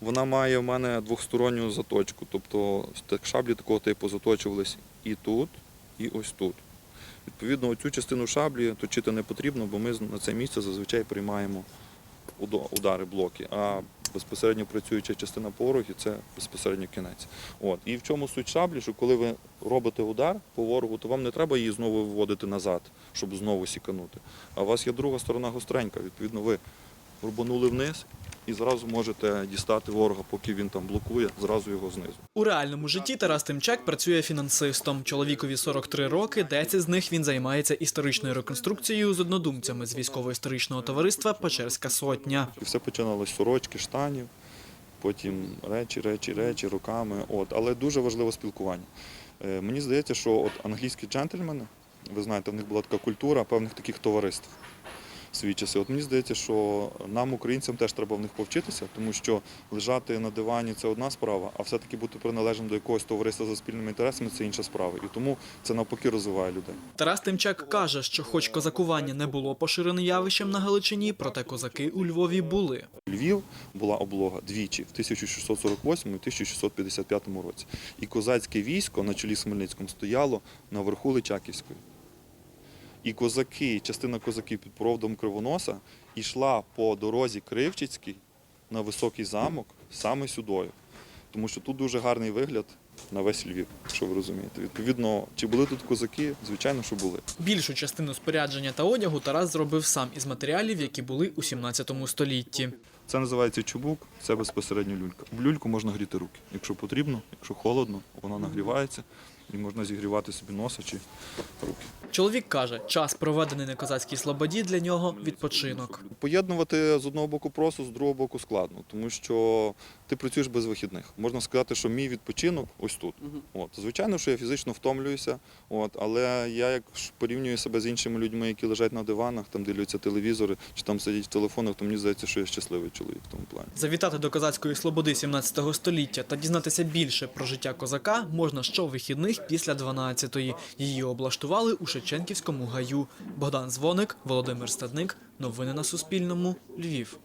Вона має в мене двохсторонню заточку, тобто шаблі такого типу заточувались і тут, і ось тут. Відповідно, оцю частину шаблі точити не потрібно, бо ми на це місце зазвичай приймаємо удари, блоки. А безпосередньо працююча частина по ворогу це безпосередньо кінець. От. І в чому суть шаблі, що коли ви робите удар по ворогу, то вам не треба її знову виводити назад, щоб знову сіканути. А у вас є друга сторона гостренька. Відповідно, ви рубанули вниз і зразу можете дістати ворога, поки він там блокує, зразу його знизу. У реальному житті Тарас Тимчак працює фінансистом. Чоловікові 43 роки, 10 з них він займається історичною реконструкцією з однодумцями з військово-історичного товариства Печерська сотня. І все починалось з сорочки, штанів, потім речі, речі, речі, руками. От. Але дуже важливе спілкування. Е, Мені здається, що от англійські джентльмени, ви знаєте, в них була така культура певних таких товариств в свої часи. От мені здається, що нам, українцям, теж треба в них повчитися, тому що лежати на дивані це одна справа, а все-таки бути приналежним до якогось товариства за спільними інтересами це інша справа. І тому це навпаки розвиває людей. Тарас Тимчак каже, що хоч козакування не було поширеним явищем на Галичині, проте козаки у Львові були. Львів була облога двічі в 1648 і 1655 році. І козацьке військо на чолі з Хмельницьким стояло на верху Личаківської. І козаки, частина козаків під проводом Кривоноса йшла по дорозі Кривчицькій на високий замок саме сюдою. Тому що тут дуже гарний вигляд на весь Львів, якщо ви розумієте. Відповідно, чи були тут козаки? Звичайно, що були. Більшу частину спорядження та одягу Тарас зробив сам із матеріалів, які були у 17 столітті. Це називається чубук, це безпосередньо люлька. В люльку можна гріти руки. Якщо потрібно, якщо холодно, вона нагрівається і можна зігрівати собі носа чи руки. Чоловік каже, час проведений на козацькій слободі для нього відпочинок. Поєднувати з одного боку просто, з другого боку складно, тому що ти працюєш без вихідних. Можна сказати, що мій відпочинок ось тут. От. Звичайно, що я фізично втомлююся, от, але я як порівнюю себе з іншими людьми, які лежать на диванах, там дивляться телевізори чи там сидять в телефонах, то мені здається, що я щасливий чоловік в тому плані. Завітати до козацької слободи 17 століття та дізнатися більше про життя козака можна щовихідних після 12-ї. Її облаштували у Шевченківському гаю. Богдан Дзвоник, Володимир Стадник. Новини на Суспільному. Львів.